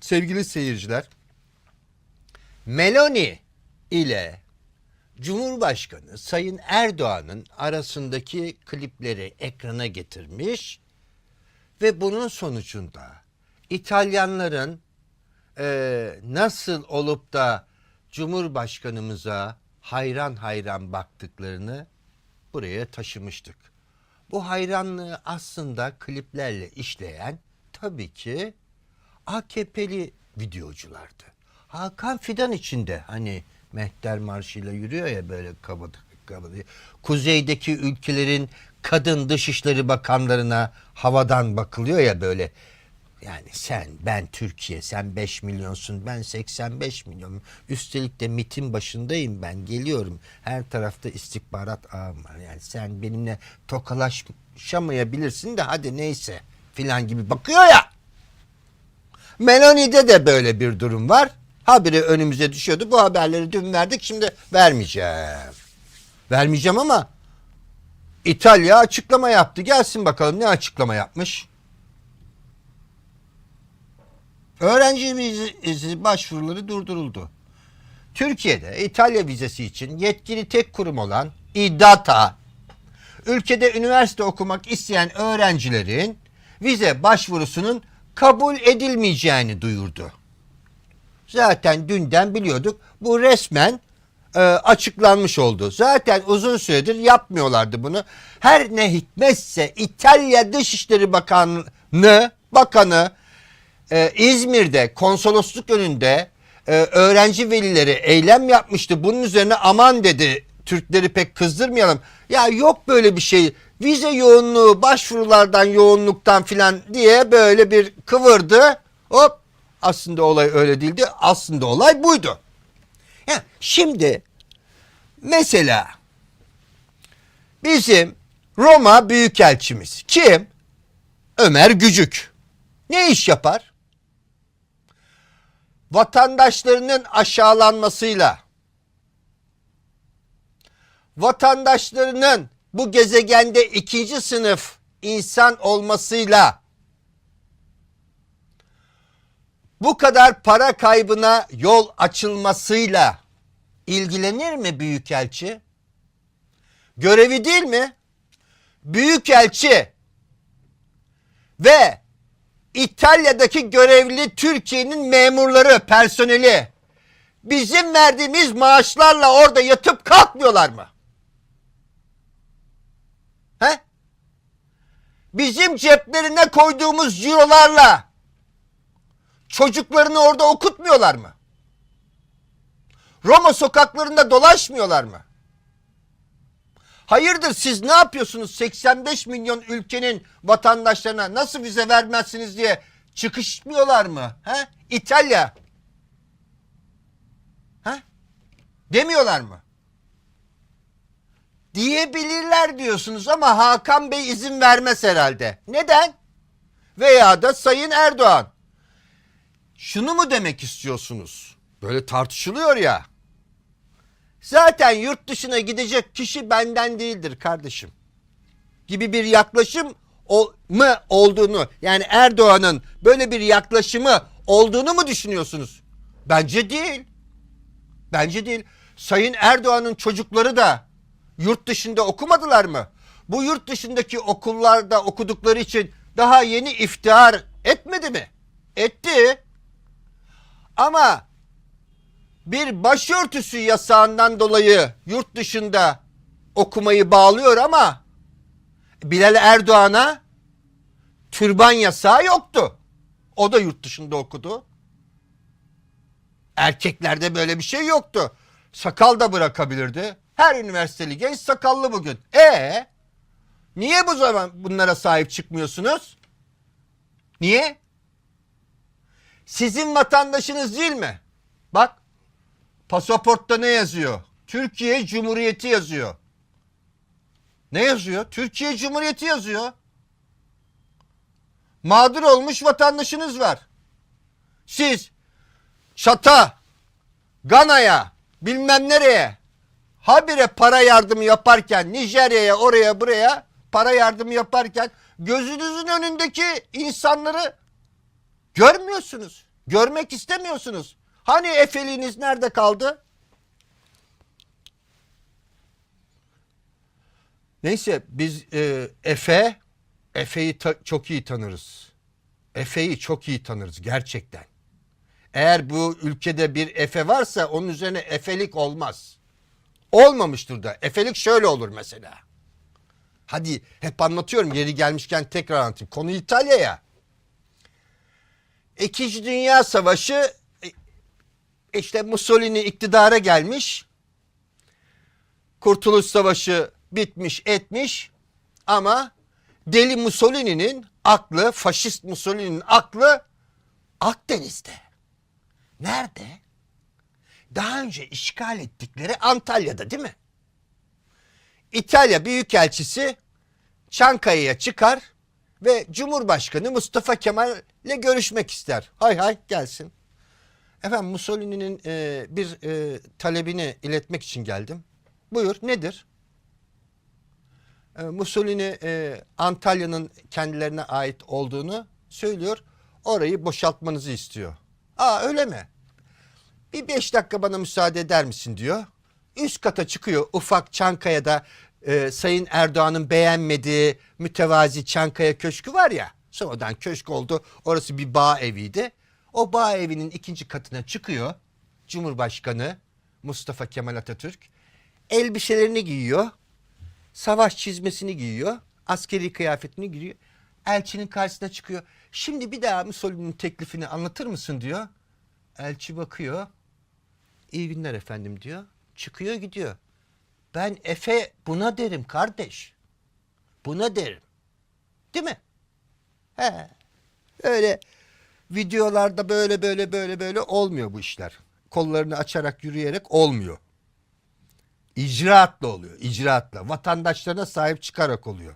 sevgili seyirciler, Meloni ile Cumhurbaşkanı Sayın Erdoğan'ın arasındaki klipleri ekrana getirmiş ve bunun sonucunda İtalyanların eee, nasıl olup da Cumhurbaşkanımıza hayran hayran baktıklarını buraya taşımıştık. Bu hayranlığı aslında kliplerle işleyen tabii ki AKP'li videoculardı. Hakan Fidan içinde hani Mehter Marşı'yla yürüyor ya böyle kabad kabad. Kuzeydeki ülkelerin kadın dışişleri bakanlarına havadan bakılıyor ya böyle. Yani sen, ben Türkiye, sen 5 milyonsun, ben 85 milyon. Üstelik de MIT'in başındayım ben, geliyorum. Her tarafta istihbarat ağım var. Yani sen benimle tokalaşamayabilirsin de hadi neyse filan gibi bakıyor ya. Meloni'de de böyle bir durum var. Habire önümüze düşüyordu. Bu haberleri dün verdik şimdi vermeyeceğim. Vermeyeceğim ama İtalya açıklama yaptı. Gelsin bakalım ne açıklama yapmış. Öğrenci vizesi başvuruları durduruldu. Türkiye'de İtalya vizesi için yetkili tek kurum olan İDATA, ülkede üniversite okumak isteyen öğrencilerin vize başvurusunun kabul edilmeyeceğini duyurdu. Zaten dünden biliyorduk. Bu resmen e, açıklanmış oldu. Zaten uzun süredir yapmıyorlardı bunu. Her ne hikmetse İtalya Dışişleri Bakanı bakanı e, İzmir'de konsolosluk önünde e, öğrenci velileri eylem yapmıştı. Bunun üzerine aman dedi Türkleri pek kızdırmayalım. Ya yok böyle bir şey. Vize yoğunluğu başvurulardan yoğunluktan filan diye böyle bir kıvırdı. Hop aslında olay öyle değildi. Aslında olay buydu. Şimdi mesela bizim Roma Büyükelçimiz kim? Ömer Gücük. Ne iş yapar? Vatandaşlarının aşağılanmasıyla vatandaşlarının bu gezegende ikinci sınıf insan olmasıyla bu kadar para kaybına yol açılmasıyla ilgilenir mi büyükelçi? Görevi değil mi? Büyükelçi ve İtalya'daki görevli Türkiye'nin memurları, personeli bizim verdiğimiz maaşlarla orada yatıp kalkmıyorlar mı? He? Bizim ceplerine koyduğumuz cirolarla çocuklarını orada okutmuyorlar mı? Roma sokaklarında dolaşmıyorlar mı? Hayırdır siz ne yapıyorsunuz 85 milyon ülkenin vatandaşlarına nasıl vize vermezsiniz diye çıkışmıyorlar mı? He? İtalya. He? Demiyorlar mı? Diyebilirler diyorsunuz ama Hakan Bey izin vermez herhalde. Neden? Veya da Sayın Erdoğan. Şunu mu demek istiyorsunuz? Böyle tartışılıyor ya. Zaten yurt dışına gidecek kişi benden değildir kardeşim. Gibi bir yaklaşım mu olduğunu yani Erdoğan'ın böyle bir yaklaşımı olduğunu mu düşünüyorsunuz? Bence değil. Bence değil. Sayın Erdoğan'ın çocukları da yurt dışında okumadılar mı? Bu yurt dışındaki okullarda okudukları için daha yeni iftihar etmedi mi? Etti. Ama bir başörtüsü yasağından dolayı yurt dışında okumayı bağlıyor ama Bilal Erdoğan'a türban yasağı yoktu. O da yurt dışında okudu. Erkeklerde böyle bir şey yoktu. Sakal da bırakabilirdi. Her üniversiteli genç sakallı bugün. E niye bu zaman bunlara sahip çıkmıyorsunuz? Niye? Sizin vatandaşınız değil mi? Bak pasaportta ne yazıyor? Türkiye Cumhuriyeti yazıyor. Ne yazıyor? Türkiye Cumhuriyeti yazıyor. Mağdur olmuş vatandaşınız var. Siz Şata, Gana'ya, bilmem nereye habire para yardımı yaparken Nijerya'ya oraya buraya para yardımı yaparken gözünüzün önündeki insanları görmüyorsunuz. Görmek istemiyorsunuz. Hani Efeliğiniz nerede kaldı? Neyse biz e, Efe, Efe'yi çok iyi tanırız. Efe'yi çok iyi tanırız gerçekten. Eğer bu ülkede bir Efe varsa onun üzerine Efelik olmaz. Olmamıştır da. Efelik şöyle olur mesela. Hadi hep anlatıyorum yeri gelmişken tekrar anlatayım. Konu İtalya ya. İkinci Dünya Savaşı e, işte Mussolini iktidara gelmiş. Kurtuluş Savaşı bitmiş etmiş ama deli Mussolini'nin aklı, faşist Mussolini'nin aklı Akdeniz'de. Nerede? Daha önce işgal ettikleri Antalya'da değil mi? İtalya Büyükelçisi Çankaya'ya çıkar ve Cumhurbaşkanı Mustafa Kemal'le görüşmek ister. Hay hay gelsin. Efendim Mussolini'nin e, bir e, talebini iletmek için geldim. Buyur nedir? E, Mussolini e, Antalya'nın kendilerine ait olduğunu söylüyor. Orayı boşaltmanızı istiyor. Aa öyle mi? Bir beş dakika bana müsaade eder misin diyor. Üst kata çıkıyor ufak Çankaya'da e, Sayın Erdoğan'ın beğenmediği mütevazi Çankaya Köşkü var ya. Sonradan köşk oldu. Orası bir bağ eviydi. O bağ evinin ikinci katına çıkıyor. Cumhurbaşkanı Mustafa Kemal Atatürk elbiselerini giyiyor. Savaş çizmesini giyiyor. Askeri kıyafetini giyiyor. Elçinin karşısına çıkıyor. Şimdi bir daha Mussolini'nin teklifini anlatır mısın diyor. Elçi bakıyor. İyi günler efendim diyor. Çıkıyor gidiyor. Ben Efe buna derim kardeş. Buna derim. Değil mi? He. Öyle videolarda böyle böyle böyle böyle olmuyor bu işler. Kollarını açarak yürüyerek olmuyor. İcraatla oluyor. icraatla. Vatandaşlarına sahip çıkarak oluyor.